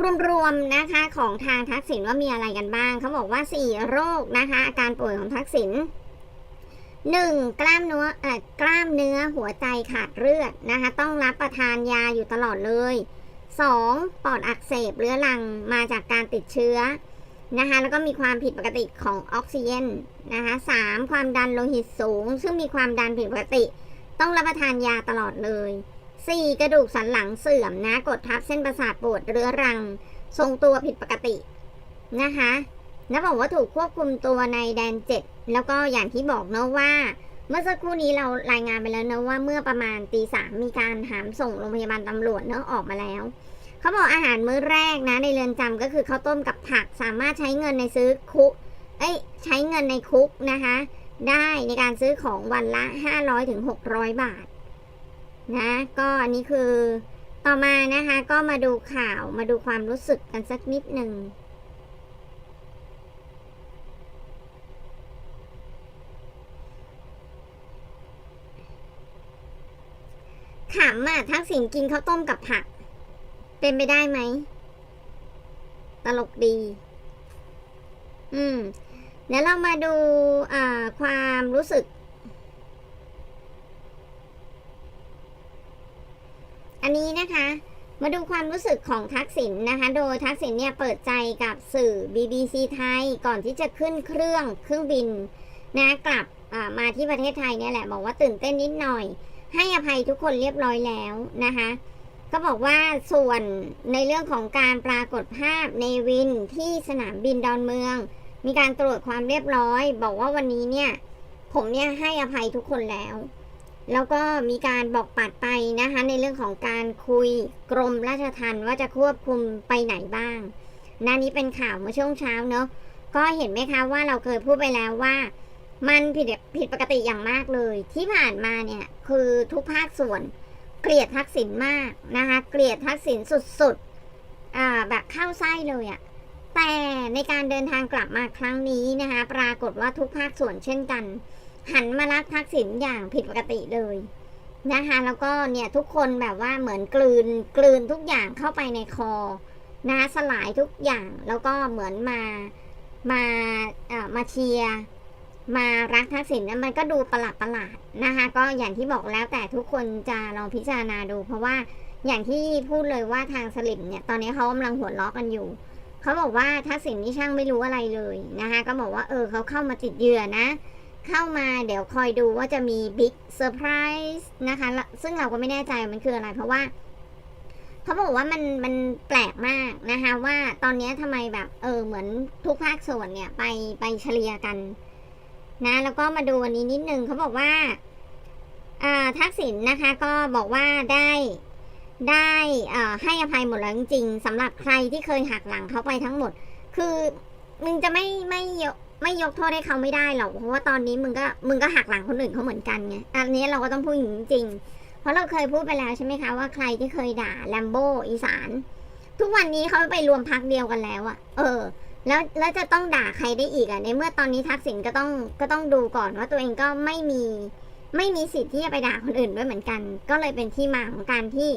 รวมๆนะคะของทางทักษิณว่ามีอะไรกันบ้าง เขาบอกว่า 4 โรคนะคะ อาการป่วยของทักษิณ 1. กล้ามเนื้ออกล้ามเนื้อหัวใจขาดเลือดนะคะ ต้องรับประทานยาอยู่ตลอดเลย 2. ปอดอักเสบเรื้อรังมาจากการติดเชื้อนะคะแล้วก็มีความผิดปกติของออกซิเจนนะคะ 3. ความดันโลหิตสูง ซึ่งมีความดันผิดปกติ ต้องรับประทานยาตลอดเลย 4. กระดูกสันหลังเสื่อมนะ กดทับเส้นประสาทปวดเรื้อรัง ทรงตัวผิดปกตินะคะแล้วบอกว่าถูกควบคุมตัวในแดนเจ็ดแล้วก็อย่างที่บอกเนอะว่า เมื่อสักครู่นี้เรารายงานไปแล้วเนอะว่าเมื่อประมาณตีสามมีการหามส่งโรงพยาบาลตำรวจเนอะออกมาแล้วเขาบอกอาหารมื้อแรกนะในเรือนจำก็คือข้าวต้มกับผักสามารถใช้เงินในซื้อคุก เอ้ยใช้เงินในคุกนะคะ ได้ในการซื้อของวันละ 500ถึง600 บาท นะก็อันนี้คือต่อมานะคะก็มาดูข่าวมาดูความรู้สึกกันสักนิดหนึ่งขำอะทักษิณกินข้าวต้มกับผัก เป็นไปได้ไหม ตลกดี อืมเดี๋ยวเรามาดูความรู้สึก อันนี้นะคะ มาดูความรู้สึกของทักษิณนะคะ โดยทักษิณเนี่ยเปิดใจกับสื่อ BBC ไทยก่อนที่จะขึ้นเครื่องเครื่องบินนะกลับมาที่ประเทศไทยเนี่ยแหละบอกว่าตื่นเต้นนิดหน่อย ให้อภัยทุกคนเรียบร้อยแล้วนะคะก็บอกว่าส่วนในเรื่องของการปรากฏภาพในวินที่สนามบินดอนเมือง มีการตรวจความเรียบร้อย บอกว่าวันนี้เนี่ย ผมเนี่ยให้อภัยทุกคนแล้ว แล้วก็มีการบอกปัดไปนะคะในเรื่องของการคุยกรมราชทัณฑ์ว่าจะควบคุมไปไหนบ้างนานี้เป็นข่าวเมื่อช่วงเช้าเนอะก็เห็นไหมคะว่าเราเคยพูดไปแล้วว่า มันผิดผิดปกติอย่างมากเลย ที่ผ่านมาเนี่ยคือทุกภาคส่วน เกลียดทักษิณมากนะคะเกลียดทักษิณสุดๆอ่าแบบเข้าไส้เลยอะแต่ในการเดินทางกลับมาครั้งนี้นะคะปรากฏว่าทุกภาคส่วนเช่นกัน หันมารักทักษิณอย่างผิดปกติเลยนะคะแล้วก็เนี่ยทุกคนแบบว่าเหมือนกลืนกลืนทุกอย่างเข้าไปในคอนะสลายทุกอย่างแล้วก็เหมือนมามาเอ่อมาเชียร์มารักทักษิณนั้นมันก็ดูประหลาดประหลาดๆนะคะก็อย่างที่บอกแล้วแต่ทุกคนจะลองพิจารณาดู เพราะว่าอย่างที่พูดเลยว่าทางสลิมเนี่ยตอนนี้เขากำลังหัวล้อกันอยู่เขาบอกว่าทักษิณนี่ช่างไม่รู้อะไรเลยนะคะก็บอกว่าเออเขาเข้ามาติดเหยื่อนะ เข้ามาเดี๋ยวคอยดูว่าจะมีบิ๊กเซอร์ไพรส์นะคะ ซึ่งเราก็ไม่แน่ใจมันคืออะไรเพราะว่าเขาบอกว่ามันมันแปลกมากนะคะ ว่าตอนนี้ทำไมแบบ เออเหมือนทุกภาคส่วนเนี่ย ไปไปเฉลี่ยกัน นะ แล้วก็มาดูอันนี้นิดนึงเขาบอกว่าอ่าทักษิณนะคะ ก็บอกว่าได้ได้อ่าให้อภัยหมดแล้วจริงๆสำหรับใครที่เคยหักหลังเขาไปทั้งหมด คือมึงจะไม่ไม่ยก ไม่ยกโทษให้เขาไม่ได้หรอก เพราะว่าตอนนี้มึงก็มึงก็หักหลังคนอื่นเขาเหมือนกันไง อันนี้เราก็ต้องพูดอย่างจริง เพราะเราเคยพูดไปแล้วใช่ไหมคะว่าใครที่เคยด่าแลมโบอีสาน ทุกวันนี้เขาไปรวมพักเดียวกันแล้วอะเออ แล้วแล้วจะต้องด่าใครได้อีกอะในเมื่อตอนนี้ทักษิณก็ต้องก็ต้องดูก่อนว่าตัวเองก็ไม่มีไม่มีสิทธิ์ที่จะไปด่าคนอื่นด้วยเหมือนกัน ก็เลยเป็นที่มาของการที่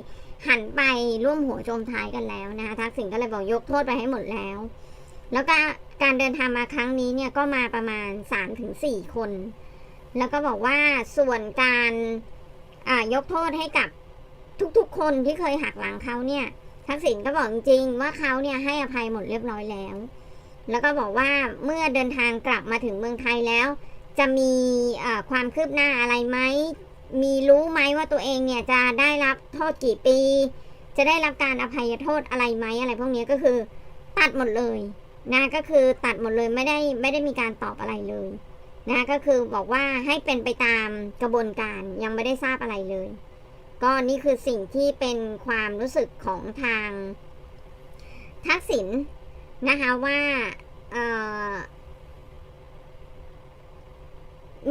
หันไปร่วมหัวโจมท้ายกันแล้วนะคะทักษิณก็เลยบอกยกโทษไปให้หมดแล้ว แล้วก็การเดินทางมาครั้งนี้เนี่ยก็มาประมาณ 3-4ถึงคน แล้วก็บอกว่าส่วนการยกโทษให้กับทุกๆ คนที่เคยหักหลังเขาเนี่ยทักษิณก็บอกจริงๆว่าเขาเนี่ยให้อภัยหมดเรียบร้อยแล้ว แล้วก็บอกว่าเมื่อเดินทางกลับมาถึงเมืองไทยแล้ว จะมีความคืบหน้าอะไรไหมมีรู้ไหมว่าตัวเองเนี่ยจะได้รับโทษกี่ปี จะได้รับการอภัยโทษอะไรไหมอะไรพวกนี้ก็คือตัดหมดเลย นะก็คือตัดหมดเลยไม่ได้ไม่ได้มีการตอบอะไรเลยนะก็คือบอกว่าให้เป็นไปตามกระบวนการยังไม่ได้ทราบอะไรเลย ก็นี่คือสิ่งที่เป็นความรู้สึกของทาง ทักษิณนะคะว่า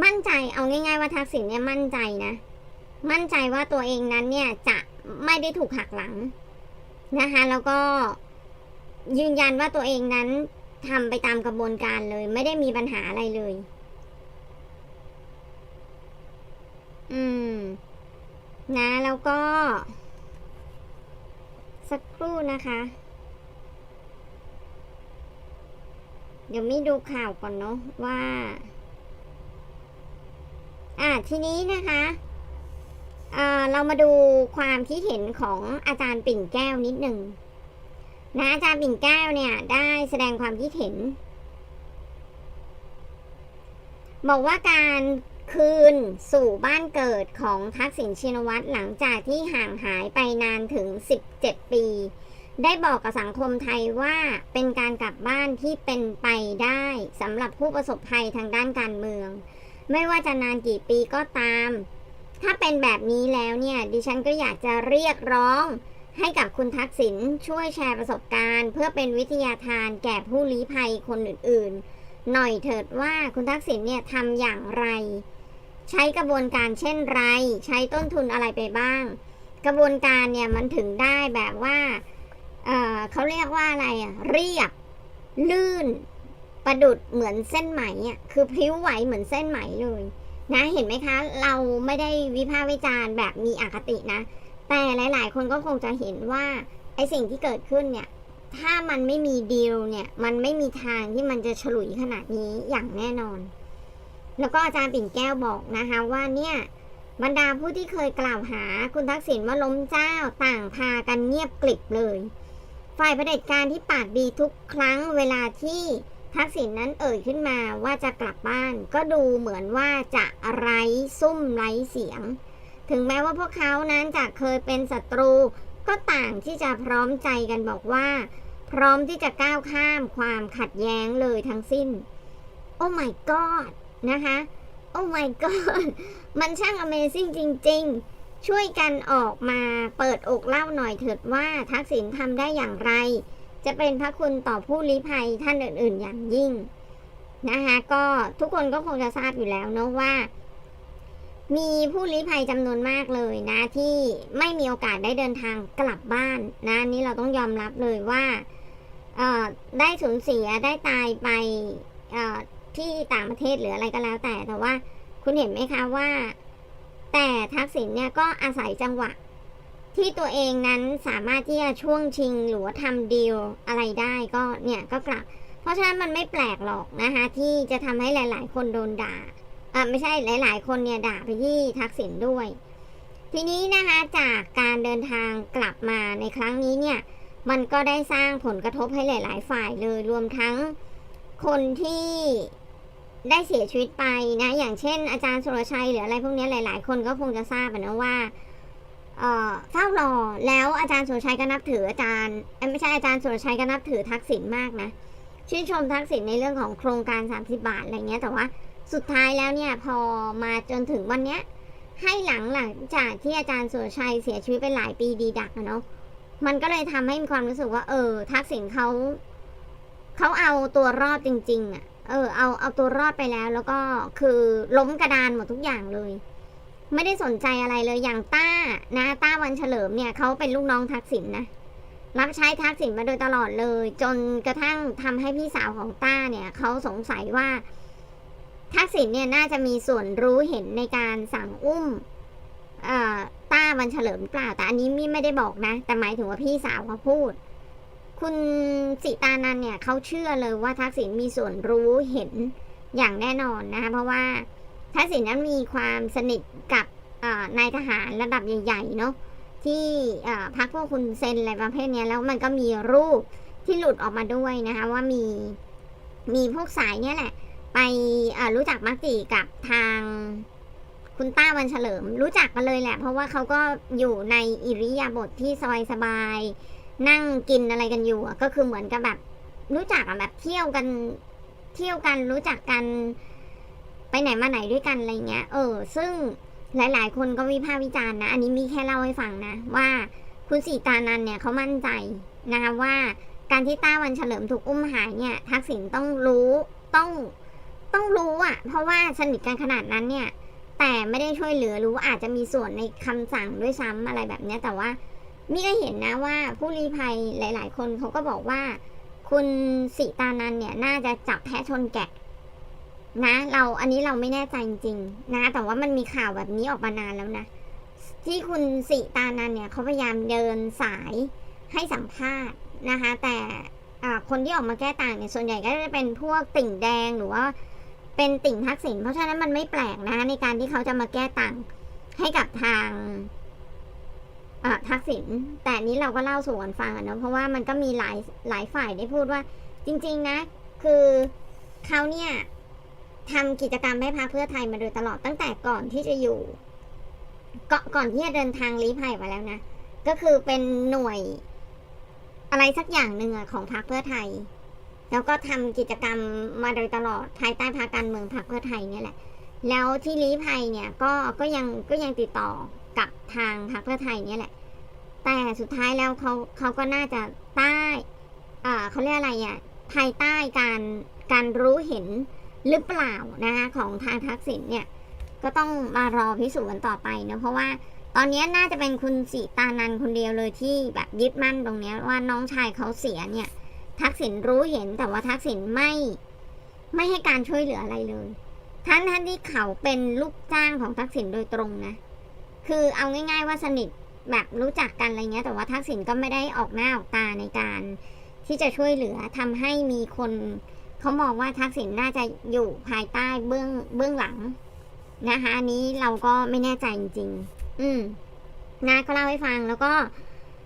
มั่นใจเอาง่าย ๆ ว่าทักษิณเนี่ยมั่นใจนะ มั่นใจว่าตัวเองนั้นเนี่ยจะไม่ได้ถูกหักหลังนะคะแล้วก็ ยืนยันว่าตัวเองนั้นทำไปตามกระบวนการเลย ไม่ได้มีปัญหาอะไรเลย อืม นะ แล้วก็ สักครู่นะคะ เดี๋ยวไม่ดูข่าวก่อนเนาะว่า อ่าทีนี้นะคะเอ่อเรามาดูความคิดเห็นของอาจารย์ปิ่นแก้วนิดหนึ่ง นะอาจารย์ปิ่นแก้วเนี่ยได้แสดงความคิดเห็น บอกว่าการคืนสู่บ้านเกิดของทักษิณชินวัตรหลังจากที่ห่างหายไปนานถึง 17 ปี ได้บอกกับสังคมไทยว่าเป็นการกลับบ้านที่เป็นไปได้สำหรับผู้ประสบภัยทางด้านการเมือง ไม่ว่าจะนานกี่ปีก็ตาม ถ้าเป็นแบบนี้แล้วเนี่ยดิฉันก็อยากจะเรียกร้อง ให้กับคุณทักษิณช่วยแชร์ประสบการณ์ เพื่อเป็นวิทยาทานแก่ผู้ลี้ภัยคนอื่นๆ หน่อยเถิดว่าคุณทักษิณเนี่ยทำอย่างไร ใช้กระบวนการเช่นไร ใช้ต้นทุนอะไรไปบ้าง กระบวนการเนี่ยมันถึงได้แบบว่าเเขาเรียกว่าอะไรอะเรียบ ลื่น ประดุดเหมือนเส้นไหมอะคือพลิ้วไหวเหมือนเส้นไหมเลย นะเห็นไหมคะ เราไม่ได้วิพากษ์วิจารณ์แบบมีอคตินะ แต่หลาย ๆ คนก็คงจะเห็นว่าไอสิ่งที่เกิดขึ้นเนี่ย ถ้ามันไม่มีดีลเนี่ย มันไม่มีทางที่มันจะฉลุยขนาดนี้อย่างแน่นอน แล้วก็อาจารย์ปิ่นแก้วบอกนะคะว่าเนี่ยบรรดาผู้ที่เคยกล่าวหาคุณทักษิณว่าล้มเจ้าต่างพากันเงียบกลิบเลย ฝ่ายเผด็จการที่ปากดีทุกครั้งเวลาที่ทักษิณนั้นเอ่ยขึ้นมาว่าจะกลับบ้าน ก็ดูเหมือนว่าจะไร้ซุ่มไร้เสียง ถึงแม้ว่าพวกเขานั้นจะเคยเป็นศัตรู ก็ต่างที่จะพร้อมใจกันบอกว่า พร้อมที่จะก้าวข้ามความขัดแย้งเลยทั้งสิ้น โอ้ my god นะคะ โอ้ my god มันช่าง Amazing จริง ๆ ช่วยกันออกมาเปิดอกเล่าหน่อยเถิดว่าทักษิณทำได้อย่างไร จะเป็นพระคุณต่อผู้ลี้ภัยท่านอื่น ๆ อย่างยิ่งนะคะก็ทุกคนก็คงจะทราบอยู่แล้วเนอะว่า มีผู้ลี้ภัยจำนวนมากเลยนะ ที่ไม่มีโอกาสได้เดินทางกลับบ้านนะนี่เราต้องยอมรับเลยว่าได้สูญเสียได้ตายไปที่ต่างประเทศหรืออะไรก็แล้วแต่แต่ว่าคุณเห็นไหมคะว่า แต่ทักษิณเนี่ยก็อาศัยจังหวะ ที่ตัวเองนั้นสามารถที่จะช่วงชิงหรือว่าทำดีลอะไรได้ก็เนี่ยก็กลับ เพราะฉะนั้นมันไม่แปลกหรอกนะคะที่จะทำให้หลาย ๆ คนโดนด่า อ่าไม่ใช่หลาย ๆ คนเนี่ยด่าไปที่ทักษิณด้วย ทีนี้นะคะจากการเดินทางกลับมาในครั้งนี้เนี่ยมันก็ได้สร้างผลกระทบให้หลาย ๆ ฝ่ายเลยรวมทั้งคนที่ได้เสียชีวิตไปนะ อย่างเช่น อาจารย์สุรชัยหรืออะไรพวกนี้หลาย ๆ คนก็คงจะทราบนะว่าเฝ้ารอแล้วอาจารย์สุรชัยก็นับถืออาจารย์ไม่ใช่อาจารย์สุรชัยก็นับถือทักษิณมากนะชื่นชมทักษิณในเรื่องของโครงการ 30 บาทอะไรเงี้ยแต่ว่า สุดท้ายแล้วเนี่ยพอมาจนถึงวันเนี้ยให้หลังหลังจากที่อาจารย์สุรชัยเสียชีวิตไปหลายปีดีดักอะเนาะมันก็เลยทำให้มีความรู้สึกว่า เออ ทักษิณเขาเขาเอาตัวรอดจริงๆอะเออ เอาเอาตัวรอดไปแล้ว แล้วก็คือล้มกระดานหมดทุกอย่างเลย ไม่ได้สนใจอะไรเลยอย่างต้านะต้าวันเฉลิมเนี่ยเขาเป็นลูกน้องทักษิณนะรับใช้ทักษิณมาโดยตลอดเลย จนกระทั่งทำให้พี่สาวของต้าเนี่ยเขาสงสัยว่า ทักษิณเนี่ยน่าจะมีส่วนรู้เห็นในการสั่งอุ้มต้าวันเฉลิมเปล่า แต่อันนี้มี่ไม่ได้บอกนะ แต่หมายถึงว่าพี่สาวเขาพูด คุณสิตานันเนี่ยเขาเชื่อเลยว่าทักษิณมีส่วนรู้เห็นอย่างแน่นอนนะคะเพราะว่าทักษิณนั้นมีความสนิทกับนายทหารระดับใหญ่ๆเนาะที่พักพวกคุณเซนอะไรประเภทเนี้ยแล้วมันก็มีรูปที่หลุดออกมาด้วยนะคะว่ามีมีพวกสายเนี่ยแหละ ไปรู้จักมักจีกับทางคุณต้าวันเฉลิม รู้จักกันเลยแหละ เพราะว่าเขาก็อยู่ในอิริยาบถที่สบายสบายๆนั่งกินอะไรกันอยู่ก็คือเหมือนกับแบบ รู้จักแบบเที่ยวกันเที่ยวกันรู้จักกันไปไหนมาไหนด้วยกันอะไรเงี้ย เออ ซึ่งหลาย ๆ คนก็วิพากษ์วิจารณ์นะ อันนี้มีแค่เล่าให้ฟังนะ ว่าคุณสีตานันเนี่ยเขามั่นใจนะคะว่าการที่ต้าวันเฉลิมถูกอุ้มหายเนี่ยทักษิณต้องรู้ต้อง ต้องรู้อะ่ะเพราะว่าสนิทกันขนาดนั้นเนี่ย แต่ไม่ได้ช่วยเหลือรู้อาจจะมีส่วนในคำสั่งด้วยซ้ำอะไรแบบเนี้ยแต่ว่ามิก็เห็นนะว่าผู้ลี้ภัยหลาย ๆ คนเขาก็บอกว่า คุณสิตานันเนี่ยน่าจะจับแพะชนแกะ นะ เราอันนี้เราไม่แน่ใจจริงๆนะ แต่ว่ามันมีข่าวแบบนี้ออกมานานแล้วนะที่คุณสิตานันเนี่ยเขาพยายามเดินสายให้สัมภาษณ์นะคะ แต่คนที่ออกมาแก้ต่างเนี่ยส่วนใหญ่ก็จะเป็นพวกติ่งแดงหรือว่า เป็นติ่งทักษิณเพราะฉะนั้นมันไม่แปลกนะในการที่เขาจะมาแก้ต่างให้กับทางทักษิณแต่นนี้เราก็เล่าสู่กันฟังอะเนาะเพราะว่ามันก็มีหลายหลายฝ่ายได้พูดว่า จริง ๆ นะ คือเขาเนี่ยทำกิจกรรมให้พรรคเพื่อไทยมาโดยตลอดตั้งแต่ก่อนที่จะอยู่ก่อนก่อนที่จะเดินทางลี้ภัยมาแล้วนะ ก็คือเป็นหน่วยอะไรสักอย่างหนึ่งอะของพรรคเพื่อไทย แล้วก็ทำกิจกรรมมาโดยตลอดภายใต้พรรคการเมืองพรรคเพื่อไทยเนี่ยแหละ แล้วที่ลี้ภัยเนี่ยก็ก็ยังก็ยังติดต่อกับทางพรรคเพื่อไทยเนี่ยแหละ แต่สุดท้ายแล้วเขาเขาก็น่าจะใต้อ่าเขาเรียกอะไรอะภายใต้การการรู้เห็นหรือเปล่านะคะของทางทักษิณเนี่ยก็ต้องมารอพิสูจน์กันต่อไปเนะเพราะว่าตอนนี้น่าจะเป็นคุณสีตานันคนเดียวเลยที่แบบยึดมั่นตรงนี้ว่าน้องชายเขาเสียเนี่ย ทักษิณรู้เห็นแต่ว่าทักษิณไม่ไม่ให้การช่วยเหลืออะไรเลย ทั้งท่านที่เขาเป็นลูกจ้างของทักษิณโดยตรงนะ คือเอาง่าย ๆ ว่าสนิทแบบรู้จักกันอะไรเงี้ย แต่ว่าทักษิณก็ไม่ได้ออกหน้าออกตาในการที่จะช่วยเหลือทำให้มีคนเขามองว่าทักษิณน่าจะอยู่ภายใต้เบื้องเบื้องหลังนะคะอันนี้เราก็ไม่แน่ใจจริงๆ อืมนะก็เล่าให้ฟังแล้วก็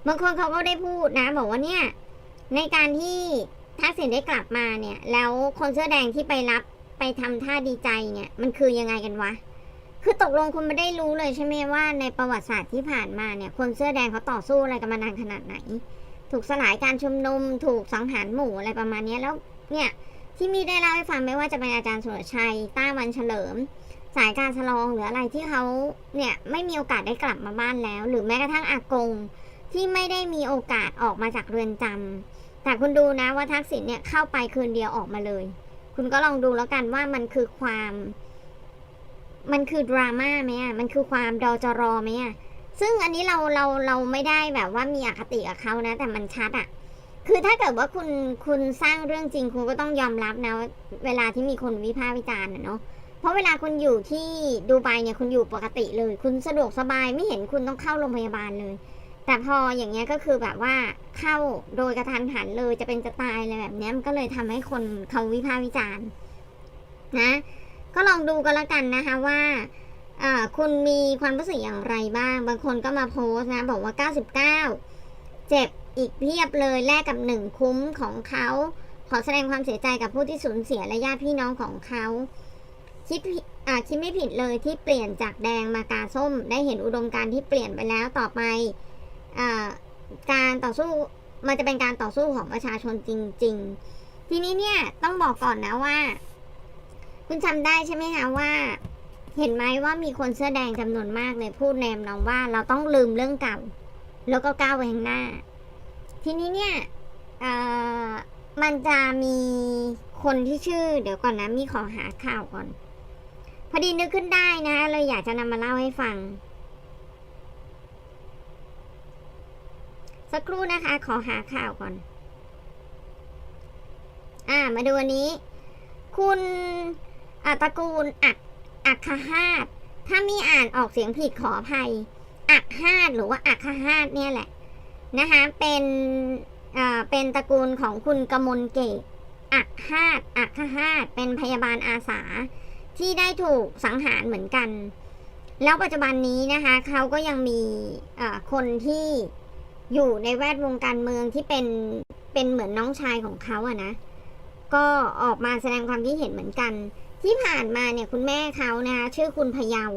บางคนเขาก็ได้พูดนะ บอกว่าเนี่ย ในการที่ทักษิณได้กลับมาเนี่ย แล้วคนเสื้อแดงที่ไปรับไปทำท่าดีใจเนี่ย มันคือยังไงกันวะ คือตกลงคุณไม่ได้รู้เลยใช่ไหมว่าในประวัติศาสตร์ที่ผ่านมาเนี่ย คนเสื้อแดงเขาต่อสู้อะไรกันมานานขนาดไหน ถูกสลายการชุมนุม ถูกสังหารหมู่อะไรประมาณนี้แล้วเนี่ยที่มีได้เล่าให้ฟังไม่ว่าจะเป็นอาจารย์สุรชัย ต้าวันเฉลิม สายการฉลองหรืออะไรที่เขาเนี่ยไม่มีโอกาสได้กลับมาบ้านแล้ว หรือแม้กระทั่งอากงที่ไม่ได้มีโอกาสออกมาจากเรือนจำ แต่คุณดูนะว่าทักษิณเนี่ยเข้าไปคืนเดียวออกมาเลย คุณก็ลองดูแล้วกันว่ามันคือความ มันคือดราม่าไหมอะ มันคือความดอจรอไหมอะ ซึ่งอันนี้เราเราเราไม่ได้แบบว่ามีอคติกับเขานะ แต่มันชัดอะ คือถ้าเกิดว่าคุณคุณสร้างเรื่องจริงคุณก็ต้องยอมรับนะ เวลาที่มีคนวิพากษ์วิจารณ์เนาะเพราะเวลาคุณอยู่ที่ดูไบเนี่ยคุณอยู่ปกติเลย คุณสะดวกสบายไม่เห็นคุณต้องเข้าโรงพยาบาลเลย แต่พออย่างเงี้ยก็คือแบบว่าเข้าโดยกระทันหันเลยจะเป็นจะตายอะไรแบบเนี้ยมันก็เลยทำให้คนเขาวิพากษ์วิจารณ์นะ ก็ลองดูกันละกันนะคะว่าคุณมีความรู้สึกอย่างไรบ้าง บางคนก็มาโพสต์นะ บอกว่า 99 เจ็บอีกเพียบเลยแลกกับหนึ่งคุ้มของเขา ขอแสดงความเสียใจกับผู้ที่สูญเสียและญาติพี่น้องของเขาคิดผิดคิดไม่ผิดเลยที่เปลี่ยนจากแดงมากาส้ม ได้เห็นอุดมการณ์ที่เปลี่ยนไปแล้วต่อไป การต่อสู้มันจะเป็นการต่อสู้ของประชาชนจริง ๆ ทีนี้เนี่ยต้องบอกก่อนนะว่า คุณจำได้ใช่ไหมคะว่า เห็นไหมว่ามีคนเสื้อแดงจำนวนมากเลยพูดแนมเราว่าเราต้องลืมเรื่องเก่า แล้วก็ก้าวไปข้างหน้า ทีนี้เนี่ยมันจะมีคนที่ชื่อ เดี๋ยวก่อนนะมีขอหาข่าวก่อน พอดีนึกขึ้นได้นะเลยอยากจะนำมาเล่าให้ฟัง สักครู่นะคะ ขอหาข่าวก่อน อ่า มาดูอันนี้ คุณอ่าตระกูลอักอักคหาตถ้ามีอ่านออกเสียงผิดขออภัย อักฮาตหรือว่าอักคหาตเนี่ยแหละนะคะเป็นอ่าเป็นตระกูลของคุณกมลเกตอักฮาตอักคหาตเป็นพยาบาลอาสาที่ได้ถูกสังหารเหมือนกัน แล้วปัจจุบันนี้นะคะเขาก็ยังมีคนที่ อยู่ในแวดวงการเมืองที่เป็นเป็นเหมือนน้องชายของเขาอะนะ ก็ออกมาแสดงความคิดเห็นเหมือนกัน ที่ผ่านมาเนี่ยคุณแม่เขานะคะชื่อคุณพยาว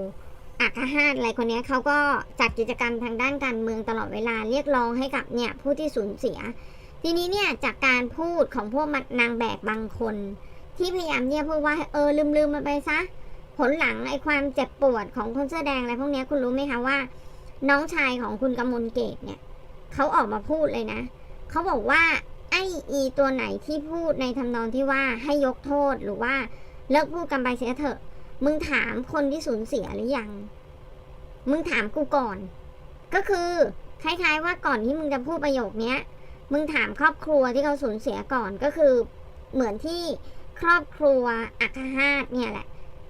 อักฮาตอะไรคนเนี้ยเขาก็จัดกิจกรรมทางด้านการเมืองตลอดเวลาเรียกร้องให้กับเนี่ยผู้ที่สูญเสีย ทีนี้เนี่ยจากการพูดของพวกนางแบบบางคน ที่พยายามเนี่ยพูดว่าเออลืมลืมมันไปซะผลหลังไอ้ความเจ็บปวดของคนเสื้อแดงอะไรพวกเนี้ยคุณรู้ไหมคะว่า น้องชายของคุณกมลเกตเนี่ย เขาออกมาพูดเลยนะ เขาบอกว่าไอ้อีตัวไหนที่พูดในทำนองที่ว่าให้ยกโทษหรือว่าเลิกพูดกันไปเสียเถอะ มึงถามคนที่สูญเสียหรือยัง มึงถามกูก่อน ก็คือคล้ายๆว่าก่อนที่มึงจะพูดประโยคเนี้ย มึงถามครอบครัวที่เขาสูญเสียก่อนก็คือเหมือนที่ครอบครัวอัคหาตเนี่ยแหละ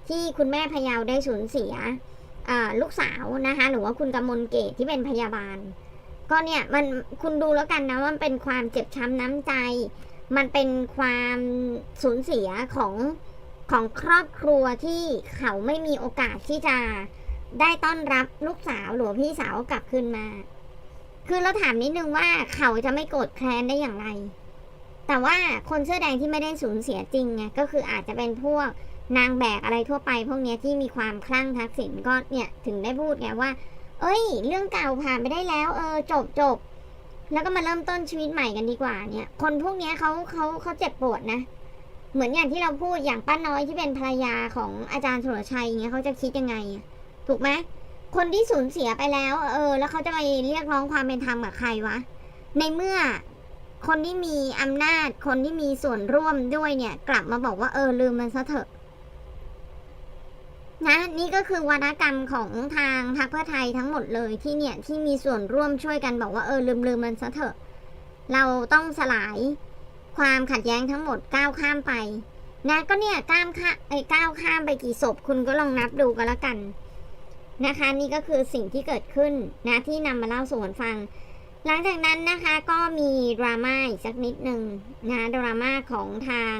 ที่คุณแม่พยาวได้สูญเสียลูกสาวนะคะหรือว่าคุณกำมลเกตที่เป็นพยาบาล ก็เนี่ยมันคุณดูแล้วกันนะว่ามันเป็นความเจ็บช้ำน้ำใจ มันเป็นความสูญเสียของของครอบครัวที่เขาไม่มีโอกาสที่จะได้ต้อนรับลูกสาวหรือพี่สาวกลับคืนมา คือเราถามนิดนึงว่าเขาจะไม่โกรธแค้นได้อย่างไร แต่ว่าคนเสื้อแดงที่ไม่ได้สูญเสียจริงไงก็คืออาจจะเป็นพวกนางแบกอะไรทั่วไป พวกนี้ที่มีความคลั่งทักษิณก็เนี่ยถึงได้พูดไงว่า เอ้ย เรื่องเก่าผ่านไปได้แล้ว เออ จบจบแล้วก็มาเริ่มต้นชีวิตใหม่กันดีกว่าเนี่ย คนพวกนี้เขาเขาเขาเจ็บปวดนะ เหมือนอย่างที่เราพูดอย่างป้าน้อยที่เป็นภรรยาของอาจารย์สุรชัยเงี้ยเขาจะคิดยังไง ถูกไหมคนที่สูญเสียไปแล้ว เออ แล้วเขาจะไปเรียกร้องความเป็นธรรมกับใครวะ ในเมื่อคนที่มีอำนาจ คนที่มีส่วนร่วมด้วยเนี่ย กลับมาบอกว่าเออลืมมันซะเถอะ นะนี่ก็คือวาทกรรมของทางพรรคเพื่อไทยทั้งหมดเลยที่เนี่ยที่มีส่วนร่วมช่วยกันบอกว่าเออลืมลืมมันซะเถอะ เราต้องสลายความขัดแย้งทั้งหมดก้าวข้ามไปนะก็เนี่ยก้ามข้าไอ้ก้าวข้ามไปกี่ศพคุณก็ลองนับดูกันละกันนะคะ นี่ก็คือสิ่งที่เกิดขึ้นนะที่นำมาเล่าสู่กันฟัง หลังจากนั้นนะคะก็มีดราม่าอีกสักนิดหนึ่งนะดราม่าของทาง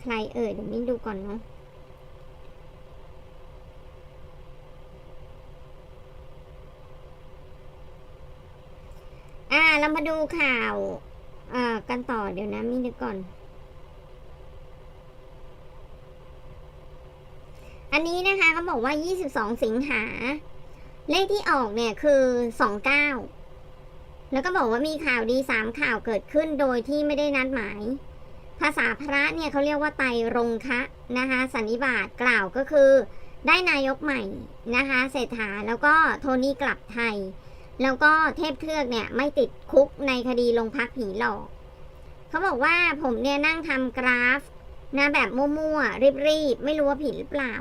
ใครเอ่ยเดี๋ยวมิ้นดูก่อนเนาะ อ่าเรามาดูข่าวเอ่อกันต่อเดี๋ยวนะมินดูก่อน อันนี้นะคะเขาบอกว่า 22 สิงหา เลขที่ออกเนี่ยคือ 29 แล้วก็บอกว่ามีข่าวดี 3 ข่าวเกิดขึ้นโดยที่ไม่ได้นัดหมาย ภาษาพระเนี่ยเขาเรียกว่าไตรงคะนะคะ สันนิบาตกล่าวก็คือ ได้นายกใหม่นะคะเศรษฐาแล้วก็โทนี่กลับไทย แล้วก็เทพเทือกเนี่ยไม่ติดคุกในคดีลงพักผีหลอกเขาบอกว่าผมเนี่ยนั่งทำกราฟนะแบบมั่วๆรีบๆไม่รู้ว่าผิดหรือเปล่า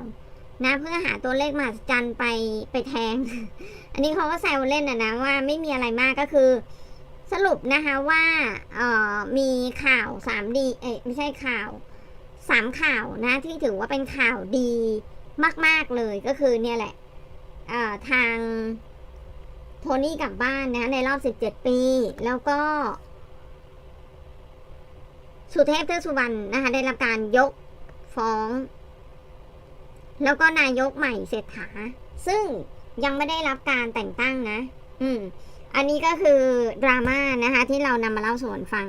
นะเพื่อหาตัวเลขมหัศจรรย์ไปไปแทง อันนี้เขาก็แซวเล่นนะนะว่าไม่มีอะไรมากก็คือ สรุปนะคะว่าเอ่อมีข่าวสามดีเอ้ยไม่ใช่ข่าวสามข่าวนะที่ถือว่าเป็นข่าวดีมาก ๆเลยก็คือเนี่ยแหละเอ่อทาง โทนี่กลับบ้านนะในรอบ 17 ปี แล้วก็ สุเทพเทือกสุวรรณนะคะได้รับการยกฟ้อง แล้วก็นายกใหม่เศรษฐา ซึ่งยังไม่ได้รับการแต่งตั้งนะ อืม อันนี้ก็คือดราม่านะคะที่เรานำมาเล่าส่วนฟัง